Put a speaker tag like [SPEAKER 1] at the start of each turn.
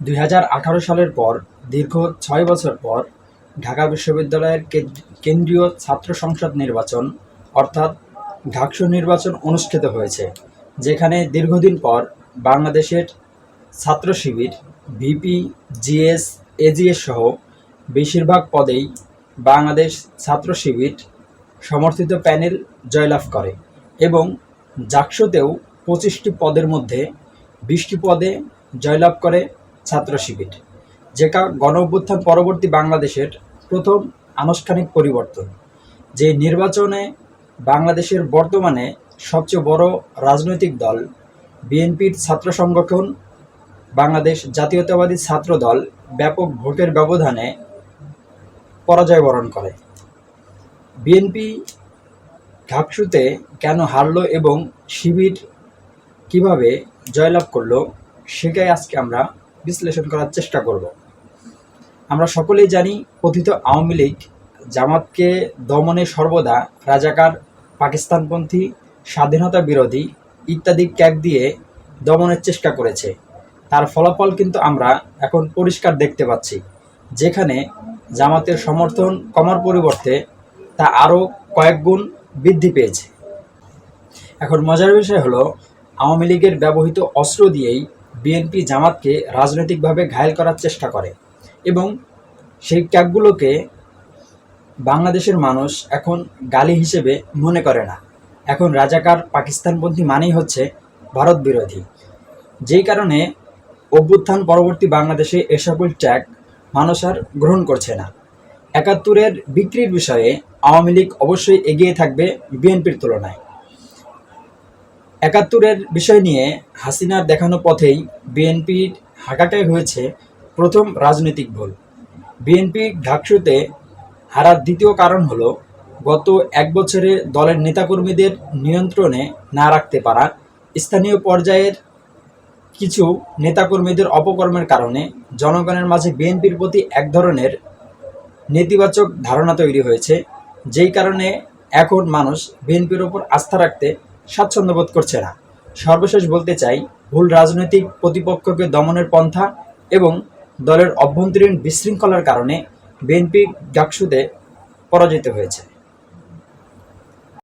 [SPEAKER 1] দুই হাজার আঠারো সালের পর, দীর্ঘ ছয় বছর পর, ঢাকা বিশ্ববিদ্যালয়ের কেন্দ্রীয় ছাত্র সংসদ নির্বাচন, অর্থাৎ ঢাকসু নির্বাচন অনুষ্ঠিত হয়েছে, যেখানে দীর্ঘদিন পর বাংলাদেশের ছাত্র শিবির, ভিপি, জিএস, এজিএস সহ বেশিরভাগ পদেই বাংলাদেশ ছাত্র শিবির সমর্থিত প্যানেল জয়লাভ করে এবং জাকসুতেও পঁচিশটি পদের মধ্যে বিশটি পদে জয়লাভ করে। ছাত্র শিবির যেটা গণ অভ্যুত্থান পরবর্তী বাংলাদেশের প্রথম আনুষ্ঠানিক পরিবর্তন, যে নির্বাচনে বাংলাদেশের বর্তমানে সবচেয়ে বড় রাজনৈতিক দল, বিএনপির ছাত্র সংগঠন, বাংলাদেশ জাতীয়তাবাদী ছাত্র দল ব্যাপক ভোটের ব্যবধানে পরাজয় বরণ করে। বিএনপি ঢাকসুতে কেন হারলো এবং শিবির কীভাবে জয়লাভ করল, সেটাই আজকে আমরা বিশ্লেষণ করার চেষ্টা করব। আমরা সকলেই জানি কথিত আওয়ামী লীগ জামাতকে দমনে সর্বদা রাজাকার, পাকিস্তানপন্থী, স্বাধীনতা বিরোধী ইত্যাদি ক্যাক দিয়ে দমনের চেষ্টা করেছে। তার ফলাফল কিন্তু আমরা এখন পরিষ্কার দেখতে পাচ্ছি, যেখানে জামাতের সমর্থন কমার পরিবর্তে তা আরও কয়েক গুণ বৃদ্ধি পেয়েছে। এখন মজার বিষয় হলো, আওয়ামী লীগের ব্যবহৃত অস্ত্র দিয়েই বিএনপি জামাতকে রাজনৈতিকভাবে ঘায়েল করার চেষ্টা করে এবং সেই ক্যাকগুলোকে বাংলাদেশের মানুষ এখন গালি হিসেবে মনে করে না। এখন রাজাকার পাকিস্তানপন্থী মানেই হচ্ছে ভারত বিরোধী। যেই কারণে অভ্যুত্থান পরবর্তী বাংলাদেশে এ সকল ট্যাগ মানুষ আর গ্রহণ করছে না। একাত্তরের বিক্রির বিষয়ে আওয়ামী লীগ অবশ্যই এগিয়ে থাকবে বিএনপির তুলনায়। একাত্তরের বিষয় নিয়ে হাসিনার দেখানো পথেই বিএনপির হাঁকাটাই হয়েছে প্রথম রাজনৈতিক ভুল। বিএনপি ঢাকসুতে হারার দ্বিতীয় কারণ হলো, গত এক বছরে দলের নেতাকর্মীদের নিয়ন্ত্রণে না রাখতে পারা স্থানীয় পর্যায়ের কিছু নেতাকর্মীদের অপকর্মের কারণে জনগণের মাঝে বিএনপির প্রতি এক ধরনের নেতিবাচক ধারণা তৈরি হয়েছে, যেই কারণে এখন মানুষ বিএনপির ওপর আস্থা রাখতে স্বাচ্ছন্দ্য বোধ করছে না। সর্বশেষ বলতে চাই, ভুল রাজনৈতিক প্রতিপক্ষকে দমনের পন্থা এবং দলের অভ্যন্তরীণ বিশৃঙ্খলার কারণে বিএনপি ডাকসুদে পরাজিত হয়েছে।